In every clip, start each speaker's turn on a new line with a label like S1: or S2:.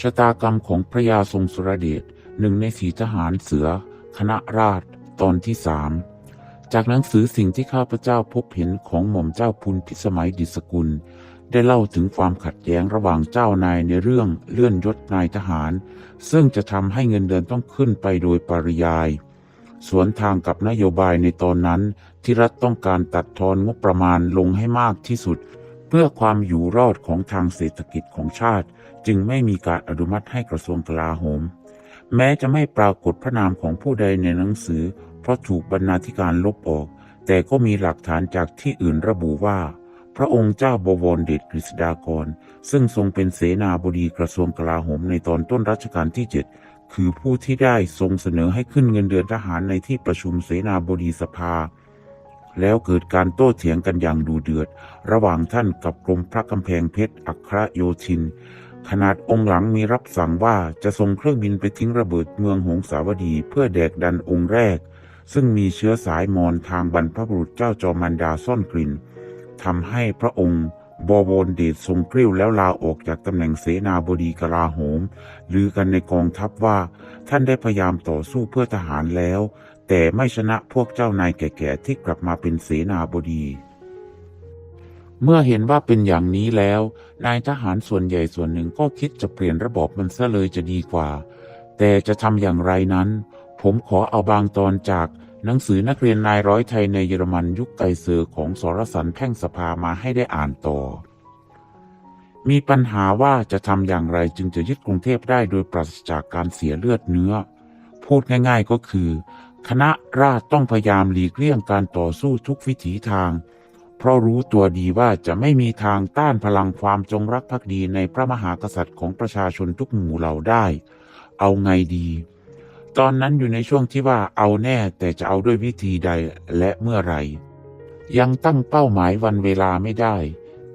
S1: ชะตากรรมของพระยาทรงสุรเดชหนึ่งในสีทหารเสือ คณะราษฎรตอนที่สามจากหนังสือสิ่งที่ข้าพเจ้าพบเห็นของหม่อมเจ้าพุนพิสมัยดิสกุล ได้เล่าถึงความขัดแย้งระหว่างเจ้านายในเรื่องเลื่อนยศนายทหาร ซึ่งจะทำให้เงินเดือนต้องขึ้นไปโดยปริยาย สวนทางกับนโยบายในตอนนั้นที่รัฐต้องการตัดทอนงบประมาณลงให้มากที่สุด เพื่อความอยู่รอดของทางเศรษฐกิจของชาติ จึงไม่มีการอนุมัติให้กระทรวงกลาโหม แม้จะไม่ปรากฏพระนามของผู้ใดในหนังสือ เพราะถูกบรรณาธิการลบออก แต่ก็มีหลักฐานจากที่อื่นระบุว่า พระองค์เจ้าบวรเดชกฤษฎากร ซึ่งทรงเป็นเสนาบดีกระทรวงกลาโหมในตอนต้นรัชกาลที่ 7 คือผู้ที่ได้ทรงเสนอให้ขึ้นเงินเดือนทหารในที่ประชุมเสนาบดีสภาแล้วเกิดการโต้เถียงกันอย่างดูเดือด ระหว่างท่านกับกรมพระกำแพงเพชร อัครโยธิน ขนาดองค์หลังมีรับสั่งว่าจะส่งเครื่องบินไปทิ้งระเบิดเมืองหงสาวดีเพื่อแดกดันองค์แรก ซึ่งมีเชื้อสายมอญทางบรรพบุรุษเจ้าจอมันดาซ่อนกลิ่นทำให้พระองค์บวรเดชทรงกริ้วแล้วลาออกจากตำแหน่งเสนาบดีกลาโหมลือกันในกองทัพว่า ท่านได้พยายามต่อสู้เพื่อทหารแล้ว แต่ไม่ชนะพวกเจ้านายแก่ๆที่กลับมาเป็นเสนาบดี เมื่อเห็นว่าเป็นอย่างนี้แล้ว นายทหารส่วนใหญ่ส่วนหนึ่งก็คิดจะเปลี่ยนระบอบมันซะเลยจะดีกว่า แต่จะทำอย่างไรนั้น ผมขอเอาบางตอนจากหนังสือนักเรียนนายร้อยไทยในเยอรมันยุคไกเซอร์ของสรสันแพ่งสภามาให้ได้อ่านต่อ มีปัญหาว่าจะทำอย่างไรจึงจะยึดกรุงเทพได้โดยปราศจากการเสียเลือดเนื้อ พูดง่ายๆก็คือ คณะราษฎรต้องพยายามหลีกเลี่ยงการต่อสู้ทุกวิถีทาง เพราะรู้ตัวดีว่าจะไม่มีทางต้านพลังความจงรักภักดีในพระมหากษัตริย์ของประชาชนทุกหมู่เหล่าได้ เอาไงดี ตอนนั้นอยู่ในช่วงที่ว่าเอาแน่แต่จะเอาด้วยวิธีใดและเมื่อไหรยังตั้งเป้าหมายวันเวลาไม่ได้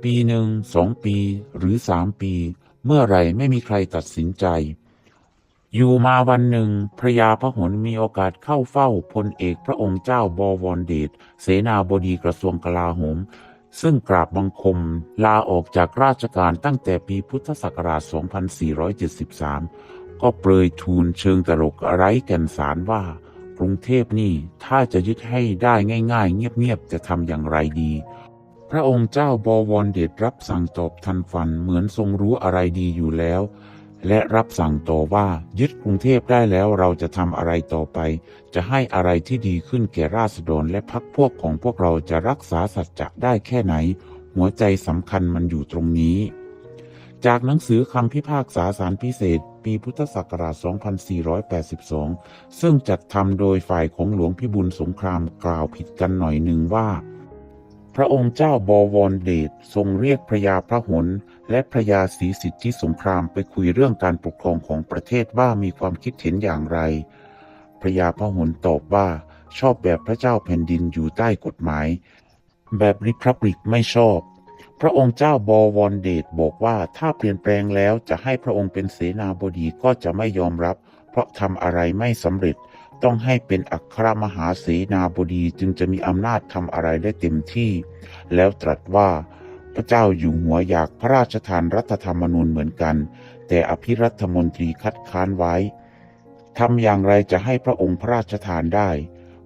S1: ปีหนึ่งสองปีหรือสามปี เมื่อไหร่ไม่มีใครตัดสินใจ อยู่มาวันหนึ่งพระยาพหลมีโอกาสเข้าเฝ้าพลเอกพระองค์เจ้าบวรเดชเสนาบดีกระทรวงกลาโหม ซึ่งกราบบังคมลาออกจากราชการตั้งแต่ปีพุทธศักราช 2473 ก็เปรยทูลเชิงตลกไร้แก่นสารว่ากรุงเทพนี่ถ้าจะยึดให้ได้ง่ายๆ เงียบๆ จะทำอย่างไรดี พระองค์เจ้าบวรเดชรับสั่งตอบทันฟันเหมือนทรงรู้อะไรดีอยู่แล้ว และรับสั่งต่อว่ายึดกรุงเทพได้แล้วเราจะทำอะไรต่อไป จะให้อะไรที่ดีขึ้นแก่ราษฎรและพรรคพวกของพวกเราจะรักษาสัจจะได้แค่ไหน หัวใจสำคัญมันอยู่ตรงนี้ จากหนังสือคำพิพากษาสารพิเศษ ปีพุทธศักราช 2482 ซึ่งจัดทำโดยฝ่ายของหลวงพิบูลสงครามกล่าวผิดกันหน่อยหนึ่งว่า พระองค์เจ้าบวรเดชทรงเรียกพระยาพระหลและพระยาศรีสิทธิสงครามไปคุยเรื่องการปกครองของประเทศว่ามีความคิดเห็นอย่างไร พระยาพระหลตอบว่าชอบแบบพระเจ้าแผ่นดินอยู่ใต้กฎหมาย แบบริพับลิกไม่ชอบ พระองค์เจ้าบวรเดชบอกว่าถ้าเปลี่ยนแปลงแล้วจะให้พระองค์เป็นเสนาบดีก็จะไม่ยอมรับ เพราะทำอะไรไม่สำเร็จ ต้องให้เป็นอัครมหาเสนาบดีจึงจะมีอำนาจทำอะไรได้เต็มที่ แล้วตรัสว่าพระเจ้าอยู่หัวอยากพระราชทานรัฐธรรมนูญเหมือนกัน แต่อภิรัฐมนตรีคัดค้านไว้ทำอย่างไรจะให้พระองค์พระราชทานได้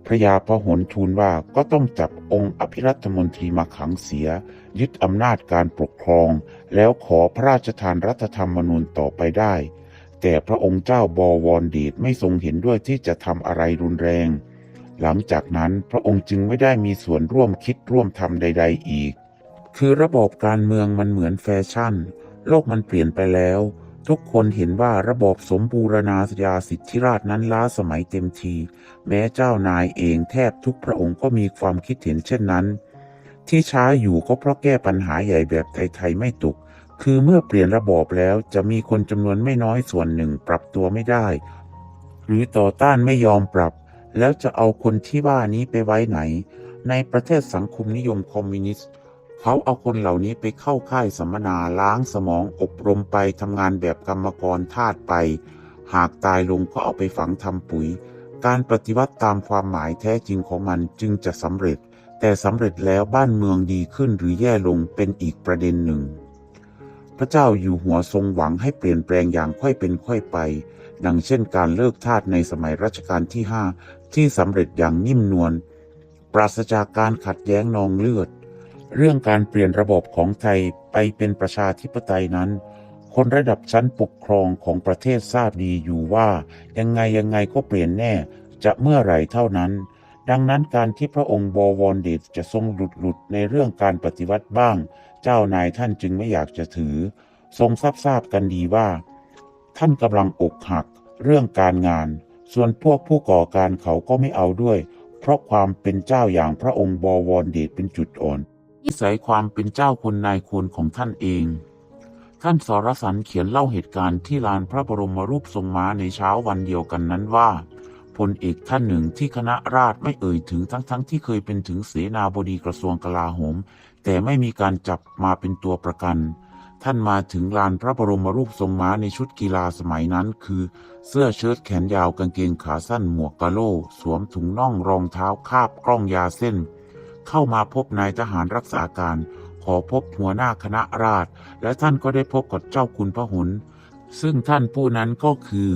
S1: พระยาพหลทูลว่าก็ต้องจับองค์อภิรัฐมนตรีมาขังเสีย ยึดอำนาจการปกครอง แล้วขอพระราชทานรัฐธรรมนูญต่อไปได้ แต่พระองค์เจ้าบวรเดชไม่ทรงเห็นด้วยที่จะทำอะไรรุนแรง หลังจากนั้นพระองค์จึงไม่ได้มีส่วนร่วมคิดร่วมทำใด ๆ อีก คือระบบการเมืองมันเหมือนแฟชั่น โลกมันเปลี่ยนไปแล้ว ทุกคนเห็นว่าระบบสมบูรณาญาสิทธิราชนั้นล้าสมัยเต็มที แม้เจ้านายเองแทบทุกพระองค์ก็มีความคิดเห็นเช่นนั้น ที่ช้าอยู่ก็เพราะแก้ปัญหาใหญ่แบบไทยๆไม่ตก คือเมื่อเปลี่ยนระบอบแล้วจะมีคนจำนวนไม่น้อยส่วนหนึ่งปรับตัวไม่ได้ หรือต่อต้านไม่ยอมปรับ แล้วจะเอาคนที่ว่านี้ไปไว้ไหน ในประเทศสังคมนิยมคอมมิวนิสต์ เขาเอาคนเหล่านี้ไปเข้าค่ายสัมมนาล้างสมองอบรมไปทำงานแบบกรรมกรทาสไป หากตายลงก็เอาไปฝังทำปุ๋ย การปฏิวัติตามความหมายแท้จริงของมันจึงจะสำเร็จ แต่สำเร็จแล้วบ้านเมืองดีขึ้นหรือแย่ลงเป็นอีกประเด็นหนึ่ง พระเจ้าอยู่หัวทรงหวังให้เปลี่ยนแปลงอย่างค่อยเป็นค่อยไป ดังเช่นการเลิกทาสในสมัยรัชกาลที่ห้าที่สำเร็จอย่างนิ่มนวลปราศจากการขัดแย้งนองเลือด เรื่องการเปลี่ยนระบบของไทยไปเป็นประชาธิปไตยนั้น คนระดับชั้นปกครองของประเทศทราบดีอยู่ว่ายังไงยังไงก็เปลี่ยนแน่ จะเมื่อไหร่เท่านั้น ดังนั้นการที่พระองค์บวรเดชจะทรงหลุดหลุดในเรื่องการปฏิวัติบ้าง เจ้านายท่านจึงไม่อยากจะถือ ทรงทราบทราบกันดีว่า ท่านกำลังอกหักเรื่องการงาน ส่วนพวกผู้ก่อการเขาก็ไม่เอาด้วย เพราะความเป็นเจ้าอย่างพระองค์บวรเดชเป็นจุดอ่อนนิสัยความเป็นเจ้าคนนายควรของท่านเอง ท่านสรสันเขียนเล่าเหตุการณ์ที่ลานพระบรมรูปทรงม้าในเช้าวันเดียวกันนั้นว่า พลเอกท่านหนึ่งที่คณะราษฎรไม่เอ่ยถึงทั้งๆทที่เคยเป็นถึงเสนาบดีกระทรวงกลาโหม แต่ไม่มีการจับมาเป็นตัวประกัน ท่านมาถึงลานพระบรมรูปทรงม้าในชุดกีฬาสมัยนั้น คือ เสื้อเชิ้ตแขนยาวกางเกงขาสั้นหมวกกะโหลสวมถุงน่องรองเท้าคาบกล้องยาเส้น เข้ามาพบนายทหารรักษาการ ขอพบหัวหน้าคณะราษฎรและท่านก็ได้พบกับเจ้าคุณพระหุนซึ่งท่านผู้นั้นก็คือ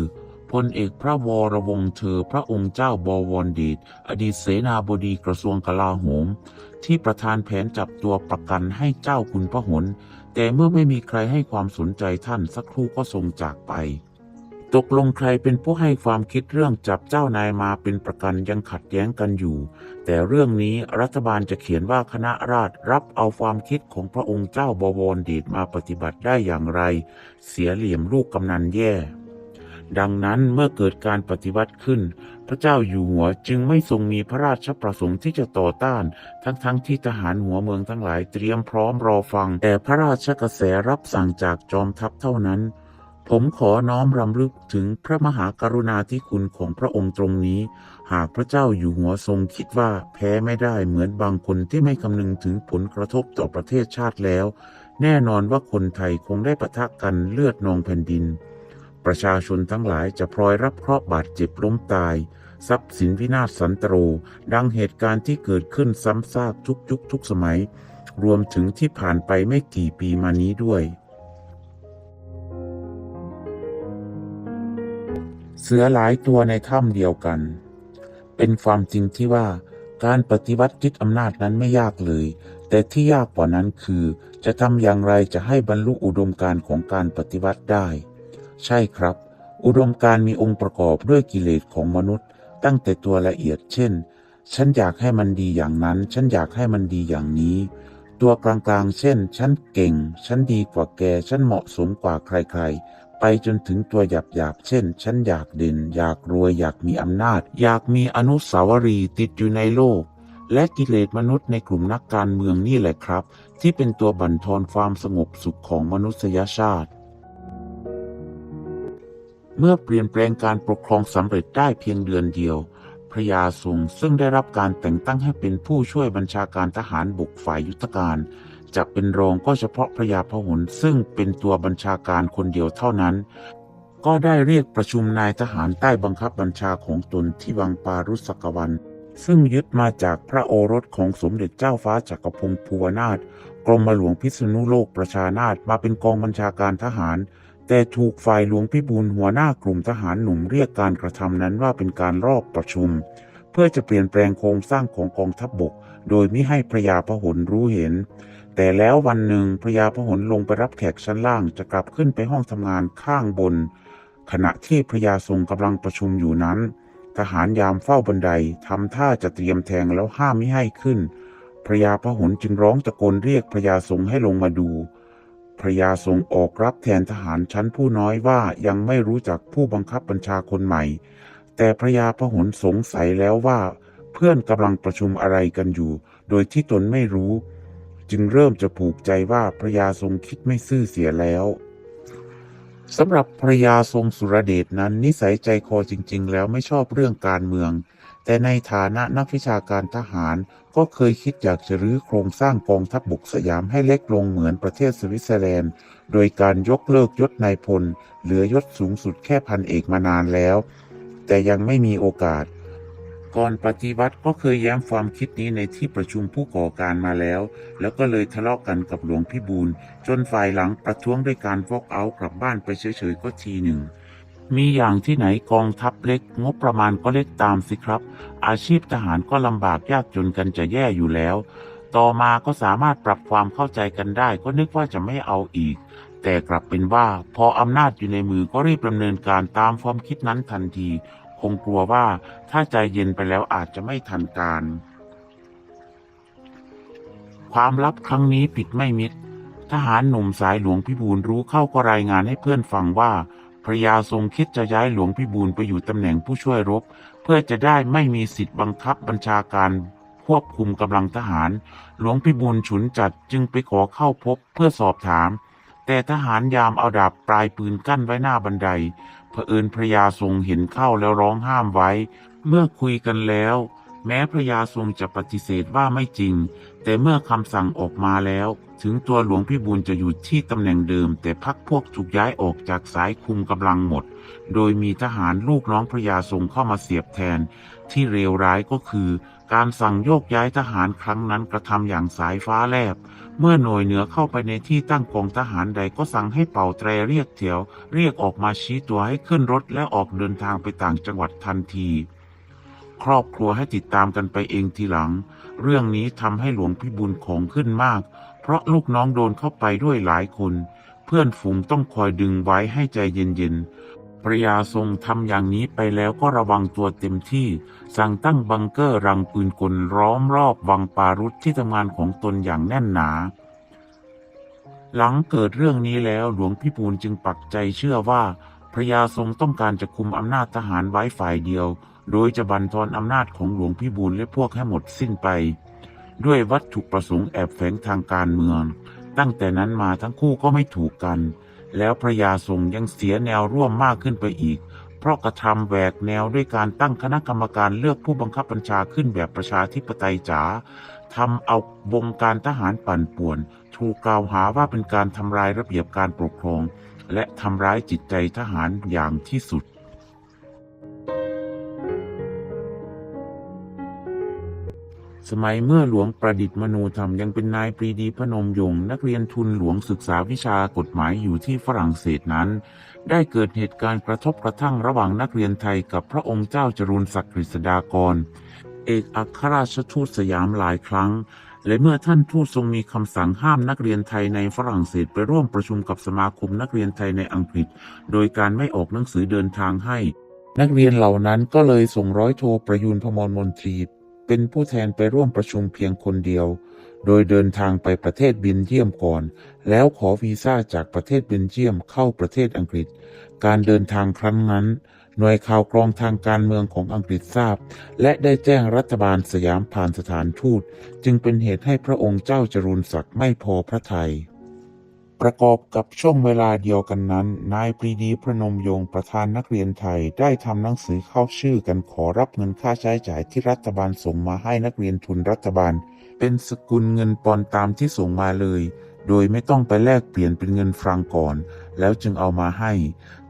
S1: พลเอกพระวรวงศ์เธอพระองค์เจ้าบวรเดชอดีตเสนาบดีกระทรวงกลาโหม ที่ประธานแผนจับตัวประกันให้เจ้าคุณพระหนแต่เมื่อไม่มีใครให้ความสนใจท่านสักครู่ก็ทรงจากไป ตกลงใครเป็นผู้ให้ความคิดเรื่องจับเจ้านายมาเป็นประกันยังขัดแย้งกันอยู่ แต่เรื่องนี้รัฐบาลจะเขียนว่าคณะราษฎรรับเอาความคิดของพระองค์เจ้าบวรเดชมาปฏิบัติได้อย่างไร เสียเหลี่ยมลูกกำนันแย่ ดังนั้นเมื่อเกิดการปฏิวัติขึ้น พระเจ้าอยู่หัวจึงไม่ทรงมีพระราชประสงค์ที่จะต่อต้าน ทั้งๆทที่ทหารหัวเมืองทั้งหลายเตรียมพร้อมรอฟัง แต่พระราชกระแสรับสั่งจากจอมทัพเท่านั้น ผมขอน้อมรำลึกถึงพระมหากรุณาธิคุณของพระองค์ตรงนี้ หากพระเจ้าอยู่หัวทรงคิดว่าแพ้ไม่ได้เหมือนบางคนที่ไม่คำนึงถึงผลกระทบต่อประเทศชาติแล้ว แน่นอนว่าคนไทยคงได้ปะทะกันเลือดนองแผ่นดิน ประชาชนทั้งหลายจะพลอยรับเคราะห์บาดเจ็บล้มตาย ทรัพย์สินวินาศสันตโรดังเหตุการณ์ที่เกิดขึ้นซ้ำซากทุกยุคทุกสมัย รวมถึงที่ผ่านไปไม่กี่ปีมานี้ด้วย เสือหลายตัวในถ้ำเดียวกัน เป็นความจริงที่ว่าการปฏิวัติยึดอำนาจนั้นไม่ยากเลย แต่ที่ยากกว่านั้นคือ จะทำอย่างไรจะให้บรรลุอุดมการณ์ของการปฏิวัติได้ ใช่ครับ อุดมการมีองค์ประกอบด้วยกิเลสของมนุษย์ ตั้งแต่ตัวละเอียดเช่น ฉันอยากให้มันดีอย่างนั้น ฉันอยากให้มันดีอย่างนี้ ตัวกลางๆ เช่น ฉันเก่ง ฉันดีกว่าแก ฉันเหมาะสมกว่าใครๆ ไปจนถึงตัวหยาบๆ เช่น ฉันอยากเด่น อยากรวย อยากมีอำนาจ อยากมีอนุสาวรีย์ติดอยู่ในโลกและกิเลสมนุษย์ในกลุ่มนักการเมืองนี่แหละครับ ที่เป็นตัวบั่นทอนความสงบสุขของมนุษยชาติ เมื่อเปลี่ยนแปลงการปกครองสำเร็จได้เพียงเดือนเดียว พระยาทรงซึ่งได้รับการแต่งตั้งให้เป็นผู้ช่วยบัญชาการทหารบุกฝ่ายยุทธการจะเป็นรองก็เฉพาะพระยาพหลซึ่งเป็นตัวบัญชาการคนเดียวเท่านั้น ก็ได้เรียกประชุมนายทหารใต้บังคับบัญชาของตนที่วังปารุสกวัน ซึ่งยึดมาจากพระโอรสของสมเด็จเจ้าฟ้าจักรพงศ์ภูวนาถกรมหลวงพิษณุโลกประชานาถมาเป็นกองบัญชาการทหาร แต่ถูกฝ่ายหลวงพิบูลหัวหน้ากลุ่มทหารหนุ่มเรียกการกระทำนั้นว่าเป็นการรอบประชุม เพื่อจะเปลี่ยนแปลงโครงสร้างของกองทัพบบก โดยมิให้พระยาพหลรู้เห็น แต่แล้ววันหนึ่งพระยาพหลลงไปรับแขกชั้นล่างจะกลับขึ้นไปห้องทำงานข้างบน ขณะที่พระยาทรงกำลังประชุมอยู่นั้น ทหารยามเฝ้าบันไดทำท่าจะเตรียมแทงแล้วห้ามไม่ให้ขึ้นพระยาพหลจึงร้องตะโกนเรียกพระยาทรงให้ลงมาดู พระยาทรงออกรับแทนทหารชั้นผู้น้อยว่ายังไม่รู้จักผู้บังคับบัญชาคนใหม่ แต่พระยาพหลสงสัยแล้วว่า เพื่อนกำลังประชุมอะไรกันอยู่ โดยที่ตนไม่รู้ จึงเริ่มจะผูกใจว่าพระยาทรงคิดไม่ซื่อเสียแล้วสำหรับพระยาทรงสุรเดชนั้นนิสัยใจคอจริง ๆ แล้วไม่ชอบเรื่องการเมือง แต่ในฐานะนักวิชาการทหาร ก็เคยคิดอยากจะรื้อโครงสร้างกองทัพบบกสยามให้เล็กลงเหมือนประเทศสวิตเซอร์แลนด์ โดยการยกเลิกยศนายพล เหลือยศสูงสุดแค่พันเอกมานานแล้ว แต่ยังไม่มีโอกาส ก่อนปฏิวัติก็เคยแย้มความคิดนี้ในที่ประชุมผู้ก่อการมาแล้ว แล้วก็เลยทะเลาะกันกับหลวงพิบูลจนฝ่ายหลังประท้วงด้วยการวอกเอาท์กลับบ้านไปเฉยๆก็ทีหนึ่ง มีอย่างที่ไหนกองทัพเล็ก งบประมาณก็เล็กตามสิครับ อาชีพทหารก็ลำบากยากจนกันจะแย่อยู่แล้ว ต่อมาก็สามารถปรับความเข้าใจกันได้ ก็นึกว่าจะไม่เอาอีก แต่กลับเป็นว่าพออำนาจอยู่ในมือก็รีบดำเนินการตามความคิดนั้นทันที คงกลัวว่าถ้าใจเย็นไปแล้วอาจจะไม่ทันการ ความลับครั้งนี้ปิดไม่มิดทหารหนุ่มสายหลวงพิบูลรู้เข้าก็รายงานให้เพื่อนฟังว่า พระยาทรงคิดจะย้ายหลวงพิบูลไปอยู่ตำแหน่งผู้ช่วยรบ เพื่อจะได้ไม่มีสิทธิ์บังคับบัญชาการควบคุมกำลังทหาร หลวงพิบูลฉุนจัดจึงไปขอเข้าพบเพื่อสอบถาม แต่ทหารยามเอาดาบปลายปืนกั้นไว้หน้าบันไดเผอิญพระยาทรงเห็นเข้าแล้วร้องห้ามไว้ เมื่อคุยกันแล้ว แม้พระยาทรงจะปฏิเสธว่าไม่จริง แต่เมื่อคำสั่งออกมาแล้ว ถึงตัวหลวงพิบูลจะอยู่ที่ตำแหน่งเดิม แต่พักพวกถูกย้ายออกจากสายคุมกำลังหมด โดยมีทหารลูกน้องพระยาทรงเข้ามาเสียบแทน ที่เลวร้ายก็คือ การสั่งโยกย้ายทหารครั้งนั้นกระทำอย่างสายฟ้าแลบ เมื่อหน่วยเหนือเข้าไปในที่ตั้งกองทหารใดก็สั่งให้เป่าแตรเรียกแถว เรียกออกมาชี้ตัวให้ขึ้นรถและออกเดินทางไปต่างจังหวัดทันทีครอบครัวให้ติดตามกันไปเองทีหลัง เรื่องนี้ทำให้หลวงพิบูลของขึ้นมาก เพราะลูกน้องโดนเข้าไปด้วยหลายคน เพื่อนฝูงต้องคอยดึงไว้ให้ใจเย็นๆพระยาทรงทำอย่างนี้ไปแล้วก็ระวังตัวเต็มที่ สั่งตั้งบังเกอร์รังปืนกลล้อมรอบวังปารุษที่ทำงานของตนอย่างแน่นหนาหลังเกิดเรื่องนี้แล้วหลวงพิบูลจึงปักใจเชื่อว่า พระยาทรงต้องการจะคุมอำนาจทหารไว้ฝ่ายเดียว โดยจะบันทอนอำนาจของหลวงพิบูลและพวกให้หมดสิ้นไป ด้วยวัตถุประสงค์แอบแฝงทางการเมือง ตั้งแต่นั้นมาทั้งคู่ก็ไม่ถูกกัน แล้วพระยาทรงยังเสียแนวร่วมมากขึ้นไปอีก เพราะกระทำแหวกแนวด้วยการตั้งคณะกรรมการเลือกผู้บังคับบัญชาขึ้นแบบประชาธิปไตยจ๋าทำเอาวงการทหารปั่นป่วน ถูกกล่าวหาว่าเป็นการทำลายระเบียบการปกครอง และทำร้ายจิตใจทหารอย่างที่สุด สมัยเมื่อหลวงประดิษฐ์มนูธรรมยังเป็นนายปรีดีพนมยงค์นักเรียนทุนหลวงศึกษาวิชากฎหมายอยู่ที่ฝรั่งเศสนั้น ได้เกิดเหตุการณ์กระทบกระทั่งระหว่างนักเรียนไทยกับพระองค์เจ้าจรูนศักดิ์กฤษฎากร เอกอัครราชทูตสยามหลายครั้ง และเมื่อท่านทูตทรงมีคำสั่งห้ามนักเรียนไทยในฝรั่งเศสไปร่วมประชุมกับสมาคมนักเรียนไทยในอังกฤษ โดยการไม่ออกหนังสือเดินทางให้ นักเรียนเหล่านั้นก็เลยส่งร้อยโทประยูนพมรมนตรี เป็นผู้แทนไปร่วมประชุมเพียงคนเดียว โดยเดินทางไปประเทศเบนเยียมก่อน แล้วขอวีซ่าจากประเทศเบนเยียมเข้าประเทศอังกฤษ การเดินทางครั้งนั้น หน่วยข่าวกรองทางการเมืองของอังกฤษทราบ และได้แจ้งรัฐบาลสยามผ่านสถานทูต จึงเป็นเหตุให้พระองค์เจ้าจรูนศักดิ์ไม่พอพระทยัย ประกอบกับช่วงเวลาเดียวกันนั้น นายปรีดีพระนมยงค์ประธานนักเรียนไทยได้ทำหนังสือเข้าชื่อกันขอรับเงินค่าใช้จ่ายที่รัฐบาลส่งมาให้นักเรียนทุนรัฐบาล เป็นสกุลเงินปอนตามที่ส่งมาเลย โดยไม่ต้องไปแลกเปลี่ยนเป็นเงินฟรังก่อน แล้วจึงเอามาให้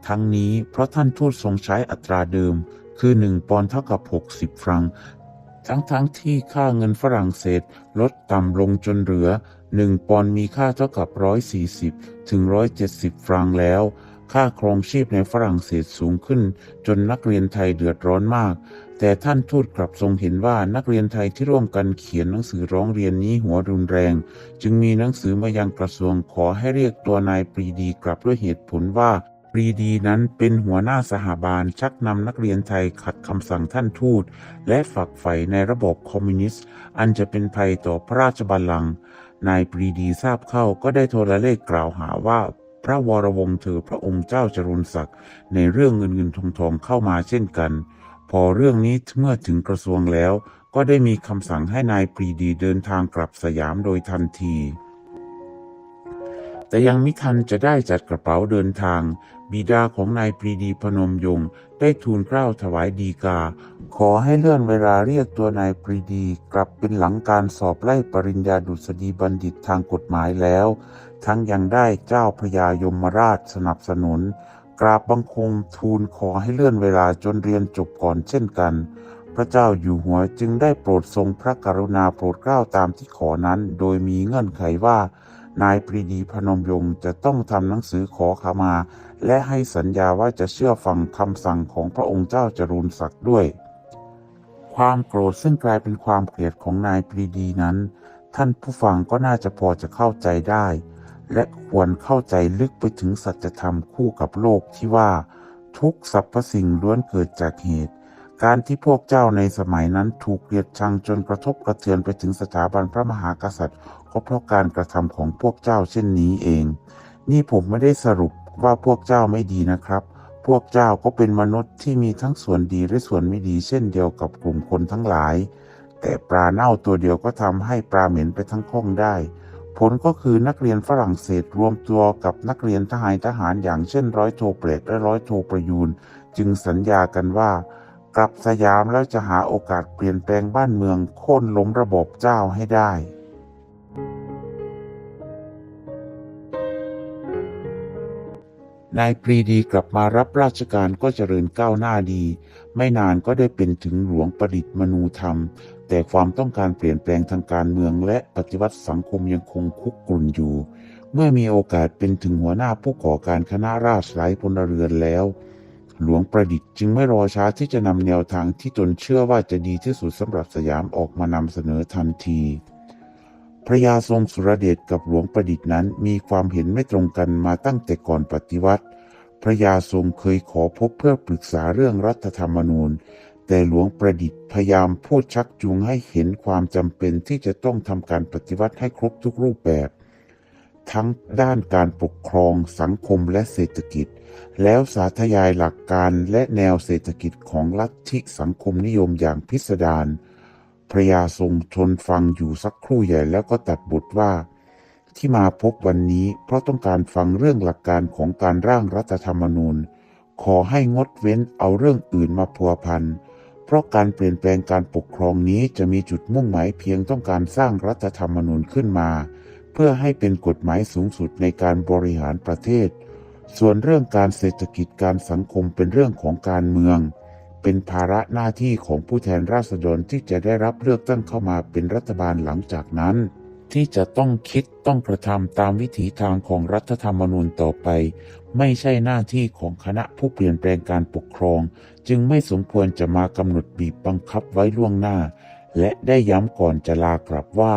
S1: ทั้งนี้เพราะท่านทูตทรงใช้อัตราเดิม คือ 1 ปอนเท่ากับ 60 ฟรังทั้งๆทที่ค่าเงินฝรั่งเศสลดต่ำลงจนเหลือ 1 ปอนด์มีค่าเท่ากับ 140 ถึง 170 ฟรังแล้ว ค่าครองชีพในฝรั่งเศสสูงขึ้น จนนักเรียนไทยเดือดร้อนมาก แต่ท่านทูตกลับทรงเห็นว่านักเรียนไทยที่ร่วมกันเขียนหนังสือร้องเรียนนี้หัวรุนแรง จึงมีหนังสือมายังกระทรวงขอให้เรียกตัวนายปรีดีกลับด้วยเหตุผลว่าปรีดีนั้นเป็นหัวหน้าสหบาลชักนำนักเรียนไทยขัดคำสั่งท่านทูต และฝักใฝ่ในระบบคอมมิวนิสต์ อันจะเป็นภัยต่อพระราชบัลลังก์ นายปรีดีทราบเข้าก็ได้โทรเลขกล่าวหาว่า พระวรวงศ์เธอพระองค์เจ้าจรุนศักดิ์ในเรื่องเงินเงินทองทองเข้ามาเช่นกัน พอเรื่องนี้เมื่อถึงกระทรวงแล้ว ก็ได้มีคำสั่งให้นายปรีดีเดินทางกลับสยามโดยทันที แต่ยังมิทันจะได้จัดกระเป๋าเดินทาง บิดาของนายปรีดีพนมยงค์ได้ทูลเกล้าถวายดีกา ขอให้เลื่อนเวลาเรียกตัวนายปรีดีกลับเป็นหลังการสอบไล่ปริญญาดุษฎีบัณฑิตทางกฎหมายแล้ว ทั้งยังได้เจ้าพระยายมราชสนับสนุน กราบบังคมทูลขอให้เลื่อนเวลาจนเรียนจบก่อนเช่นกันพพระเจ้าอยู่หัวจึงได้โปรดทรงพระกรุณาโปรดเกล้าตามที่ขอนั้น โดยมีเงื่อนไขว่า นายปรีดีพนมยงค์จะต้องทำหนังสือขอขมา และให้สัญญาว่าจะเชื่อฟังคำสั่งของพระองค์เจ้าจรูนศักดิ์ด้วย ความโกรธซึ่งกลายเป็นความเกลียดของนายปรีดีนั้น ท่านผู้ฟังก็น่าจะพอจะเข้าใจได้ และควรเข้าใจลึกไปถึงสัจธรรมคู่กับโลกที่ว่า ทุกสรรพสิ่งล้วนเกิดจากเหตุ การที่พวกเจ้าในสมัยนั้นถูกเกลียดชังจนกระทบกระเทือนไปถึงสถาบันพระมหากษัตริย์ ก็เพราะการกระทำของพวกเจ้าเช่นนี้เอง นี่ผมไม่ได้สรุปว่าพวกเจ้าไม่ดีนะครับ พวกเจ้าก็เป็นมนุษย์ที่มีทั้งส่วนดีและส่วนไม่ดีเช่นเดียวกับกลุ่มคนทั้งหลาย แต่ปลาเน่าตัวเดียวก็ทำให้ปลาเหม็นไปทั้งข้องได้ ผลก็คือนักเรียนฝรั่งเศสรวมตัวกับนักเรียนทหารทหารอย่างเช่นร้อยโทเปรตและร้อยโทประยูนจึงสัญญากันว่า กลับสยามแล้วจะหาโอกาสเปลี่ยนแปลงบ้านเมืองโค่นล้มระบบเจ้าให้ได้ นายปรีดีกลับมารับราชการก็เจริญก้าวหน้าดี ไม่นานก็ได้เป็นถึงหลวงประดิษฐ์มนูธรรม แต่ความต้องการเปลี่ยนแปลงทางการเมืองและปฏิวัติสังคมยังคงคุกกรุ่นอยู่ เมื่อมีโอกาสเป็นถึงหัวหน้าผู้ก่อการคณะราษฎรพลเรือนแล้ว หลวงประดิษฐ์จึงไม่รอช้าที่จะนำแนวทางที่ตนเชื่อว่าจะดีที่สุดสำหรับสยามออกมานำเสนอทันที พระยาทรงสุรเดชกับหลวงประดิษฐ์นั้นมีความเห็นไม่ตรงกันมาตั้งแต่ก่อนปฏิวัติ พระยาทรงเคยขอพบเพื่อปรึกษาเรื่องรัฐธรรมนูญ แต่หลวงประดิษฐ์พยายามพูดชักจูงให้เห็นความจำเป็นที่จะต้องทำการปฏิวัติให้ครบทุกรูปแบบ ทั้งด้านการปกครองสังคมและเศรษฐกิจ แล้วสาธยายหลักการและแนวเศรษฐกิจของลัทธิสังคมนิยมอย่างพิสดารพระยาทรงทนฟังอยู่สักครู่ใหญ่แล้วก็ตัดบทว่า ที่มาพบวันนี้เพราะต้องการฟังเรื่องหลักการของการร่างรัฐธรรมนูญ ขอให้งดเว้นเอาเรื่องอื่นมาพัวพันเพราะการเปลี่ยนแปลงการปกครองนี้จะมีจุดมุ่งหมายเพียงต้องการสร้างรัฐธรรมนูญขึ้นมา เพื่อให้เป็นกฎหมายสูงสุดในการบริหารประเทศ ส่วนเรื่องการเศรษฐกิจการสังคมเป็นเรื่องของการเมือง เป็นภาระหน้าที่ของผู้แทนราษฎรที่จะได้รับเลือกตั้งเข้ามาเป็นรัฐบาลหลังจากนั้น ที่จะต้องคิดต้องกระทำตามวิถีทางของรัฐธรรมนูญต่อไป ไม่ใช่หน้าที่ของคณะผู้เปลี่ยนแปลงการปกครอง จึงไม่สมควรจะมากำหนดบีบบังคับไว้ล่วงหน้า และได้ย้ำก่อนจะลากลับว่า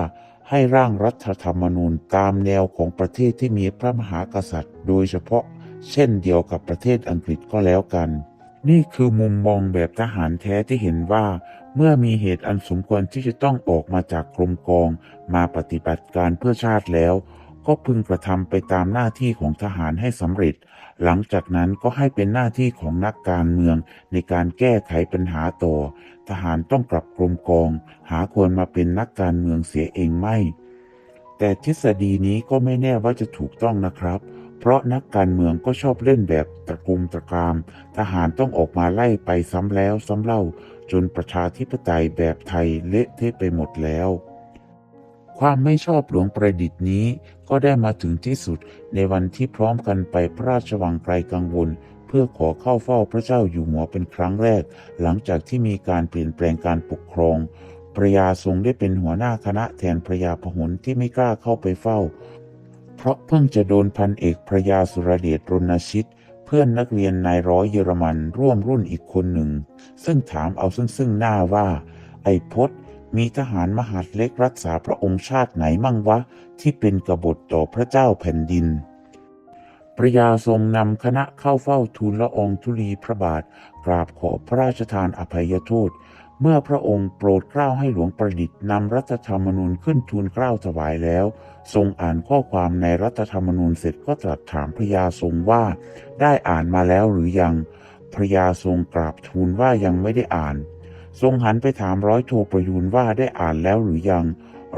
S1: ให้ร่างรัฐธรรมนูญตามแนวของประเทศที่มีพระมหากษัตริย์ โดยเฉพาะเช่นเดียวกับประเทศอังกฤษก็แล้วกัน นี่คือมุมมองแบบทหารแท้ที่เห็นว่า เมื่อมีเหตุอันสมควรที่จะต้องออกมาจากกรมกอง มาปฏิบัติการเพื่อชาติแล้ว ก็พึงกระทำไปตามหน้าที่ของทหารให้สำเร็จ หลังจากนั้นก็ให้เป็นหน้าที่ของนักการเมืองในการแก้ไขปัญหาต่อ ทหารต้องกลับกรมกอง หาควรมาเป็นนักการเมืองเสียเองไม่ แต่ทฤษฎีนี้ก็ไม่แน่ว่าจะถูกต้องนะครับ เพราะนักการเมืองก็ชอบเล่นแบบตะกุมตะกราม ทหารต้องออกมาไล่ไปซ้ำแล้วซ้ำเล่า จนประชาธิปไตยแบบไทยเละเทะไปหมดแล้ว ความไม่ชอบหลวงประดิษฐ์นี้ก็ได้มาถึงที่สุดในวันที่พร้อมกันไปพระราชวังไกลกังวล เพื่อขอเข้าเฝ้าพระเจ้าอยู่หัวเป็นครั้งแรก หลังจากที่มีการเปลี่ยนแปลงการปกครองพระยาทรงได้เป็นหัวหน้าคณะแทนพระยาพหลที่ไม่กล้าเข้าไปเฝ้า เพราะเพิ่งจะโดนพันเอกพระยาสุรเดชรณชิต เพื่อนนักเรียนนายร้อยเยอรมันร่วมรุ่นอีกคนหนึ่ง ซึ่งถามเอาซึ่งซึ่งหน้าว่า ไอ้พศ มีทหารมหาดเล็กรักษาพระองค์ชาติไหนมั่งวะ ที่เป็นกบฏต่อพระเจ้าแผ่นดิน พระยาทรงนำคณะเข้าเฝ้าทูลละองธุลีพระบาท กราบขอพระราชทานอภัยโทษ เมื่อพระองค์โปรดเกล้าให้หลวงประดิษฐ์นำรัฐธรรมนูญขึ้นทูลเกล้าถวายแล้ว ทรงอ่านข้อความในรัฐธรรมนูญเสร็จก็ตรัสถามพระยาทรงว่า ได้อ่านมาแล้วหรือยัง พระยาทรงกราบทูลว่ายังไม่ได้อ่าน ทรงหันไปถามร้อยโทประยูนว่าได้อ่านแล้วหรือยัง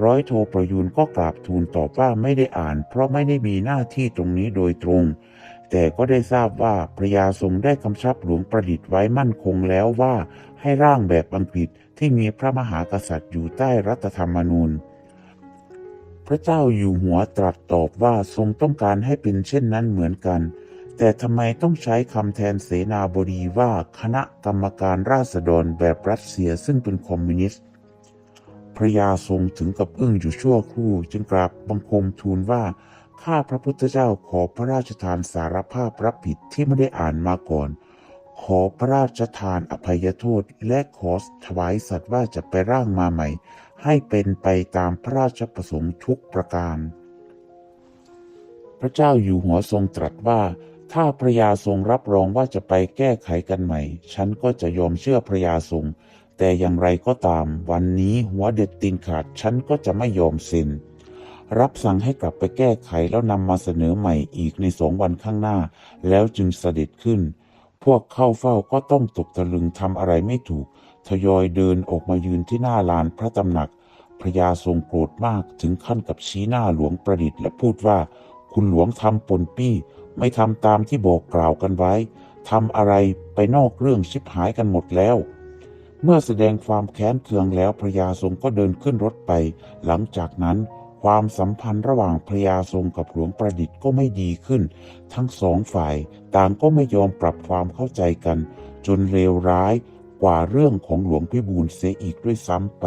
S1: ร้อยโทประยูนก็กราบทูลตอบว่าไม่ได้อ่าน เพราะไม่ได้มีหน้าที่ตรงนี้โดยตรง แต่ก็ได้ทราบว่าพระยาทรงได้กำชับหลวงประดิษฐ์ไว้มั่นคงแล้วว่าให้ร่างแบบอังกฤษที่มีพระมหากษัตริย์อยู่ใต้รัฐธรรมนูญ พระเจ้าอยู่หัวตรัสตอบว่าทรงต้องการให้เป็นเช่นนั้นเหมือนกัน แต่ทำไมต้องใช้คำแทนเสนาบดีว่าคณะกรรมการราษฎรแบบรัสเซียซึ่งเป็นคอมมิวนิสต์พระยาทรงถึงกับอึ้งอยู่ชั่วครู่จึงกราบบังคมทูลว่า ข้าพระพุทธเจ้าขอพระราชทานสารภาพรับผิดที่ไม่ได้อ่านมาก่อน ขอพระราชทานอภัยโทษและขอถวายสัตว์ว่าจะไปร่างมาใหม่ ให้เป็นไปตามพระราชประสงค์ทุกประการ พระเจ้าอยู่หัวทรงตรัสว่า ถ้าพระยาทรงรับรองว่าจะไปแก้ไขกันใหม่ ฉันก็จะยอมเชื่อพระยาทรง แต่อย่างไรก็ตาม วันนี้หัวเด็ดตีนขาดฉันก็จะไม่ยอมเซ็นรับสั่งให้กลับไปแก้ไขแล้วนำมาเสนอใหม่อีกในสองวันข้างหน้า แล้วจึงเสด็จขึ้น พวกเข้าเฝ้าก็ต้องตกตะลึงทำอะไรไม่ถูก ทยอยเดินออกมายืนที่หน้าลานพระตำหนัก พระยาทรงโกรธมากถึงขั้นกับชี้หน้าหลวงประดิษฐ์และพูดว่า คุณหลวงทำปนปี้ ไม่ทำตามที่บอกกล่าวกันไว้ทำอะไรไปนอกเรื่องชิบหายกันหมดแล้ว เมื่อแสดงความแค้นเคืองแล้วพระยาทรงก็เดินขึ้นรถไป หลังจากนั้นความสัมพันธ์ระหว่างพระยาทรงกับหลวงประดิษฐ์ก็ไม่ดีขึ้น ทั้งสองฝ่ายต่างก็ไม่ยอมปรับความเข้าใจกัน จนเลวร้ายกว่าเรื่องของหลวงพิบูลเสียอีกด้วยซ้ำไป